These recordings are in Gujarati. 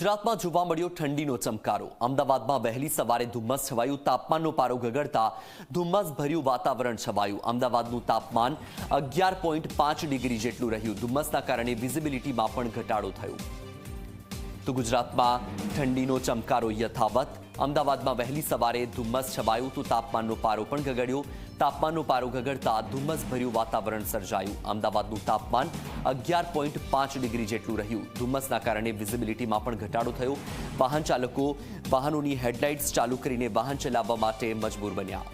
ગુજરાતમાં જોવા મળ્યો ઠંડીનો ચમકારો. અમદાવાદમાં વહેલી સવારે ધુમ્મસ છવાયું, તાપમાનનો પારો ગગડતા ધુમ્મસ ભર્યું વાતાવરણ છવાયું. અમદાવાદનું તાપમાન અગિયાર પોઈન્ટ પાંચ ડિગ્રી જેટલું રહ્યું. ધુમ્મસના કારણે વિઝિબિલિટીમાં પણ ઘટાડો થયો. તો ગુજરાતમાં ઠંડીનો ચમકારો યથાવત અમદાવાદમાં વહેલી સવારે ધુમ્મસ છવાયું તો તાપમાનનો પારો પણ ગગડ્યો. તાપમાનનો પારો ગગડતા ધુમ્મસભર્યું વાતાવરણ સર્જાયું. અમદાવાદનું તાપમાન અગિયાર પોઈન્ટ પાંચ ડિગ્રી જેટલું રહ્યું. ધુમ્મસના કારણે વિઝિબિલિટીમાં પણ ઘટાડો થયો. વાહન ચાલકો વાહનોની હેડલાઇટ્સ ચાલુ કરીને વાહન ચલાવવા માટે મજબૂર બન્યા.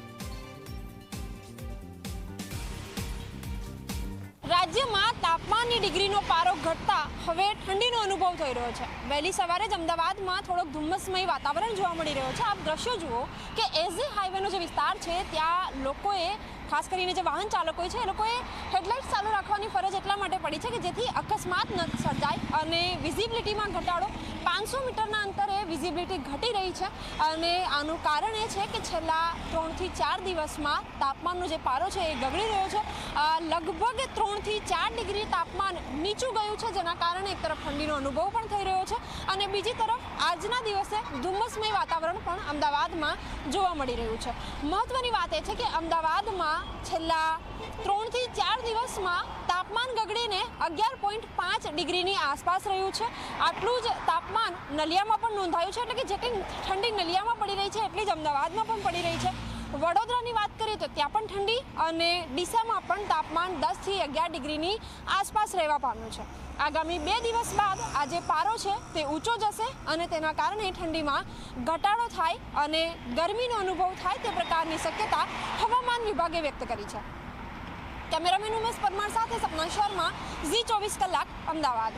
રાજ્યમાં તાપમાનની ડિગ્રીનો પારો ઘટતા હવે ઠંડીનો અનુભવ થઈ રહ્યો છે. વહેલી સવારે જ અમદાવાદમાં થોડોક ધુમ્મસમય વાતાવરણ જોવા મળી રહ્યો છે. આપ દ્રશ્યો જુઓ કે એસજી હાઈવેનો જે વિસ્તાર છે, ત્યાં લોકોએ, ખાસ કરીને જે વાહન ચાલકો છે, એ લોકોએ હેડલાઇટ ચાલુ રાખવાની ફરજ એટલા માટે પડી છે કે જેથી અકસ્માત ન સર્જાય અને વિઝિબિલિટીમાં ઘટાડો પાંચસો મીટરના અંતરે વિઝિબિલિટી ઘટી રહી છે અને આનું કારણ એ છે કે છેલ્લા ત્રણથી ચાર દિવસમાં તાપમાનનો જે પારો છે એ ગગડી રહ્યો છે. લગભગ ત્રણથી ચાર ડિગ્રી તાપમાન નીચું ગયું છે, જેના કારણે એક તરફ ઠંડીનો અનુભવ પણ થઈ રહ્યો છે અને બીજી તરફ આજના દિવસે ધુમ્મસમય વાતાવરણ પણ અમદાવાદમાં જોવા મળી રહ્યું છે. મહત્વની વાત એ છે કે અમદાવાદમાં છેલ્લા ત્રણથી ચાર દિવસમાં તાપમાન ગગડીને અગિયાર પોઈન્ટ પાંચ ડિગ્રીની આસપાસ રહ્યું છે. આટલું જ તાપમાન નલિયામાં પણ નોંધાયું છે, એટલે કે જેટલી ઠંડી નલિયામાં પડી રહી છે, એટલી જ અમદાવાદમાં પણ પડી રહી છે. વડોદરાની વાત કરીએ તો ત્યાં પણ ઠંડી અને ડીસામાં પણ તાપમાન દસથી અગિયાર ડિગ્રીની આસપાસ રહેવા પામ્યું છે. આગામી બે દિવસ બાદ આ જે પારો છે, તે ઊંચો જશે અને તેના કારણે ઠંડીમાં ઘટાડો થાય અને ગરમીનો અનુભવ થાય તે પ્રકારની શક્યતા હવામાન વિભાગે વ્યક્ત કરી છે. કેમેરામેન ઉમેશ પરમાર સાથે સપના શર્મા, ઝી ચોવીસ કલાક, અમદાવાદ.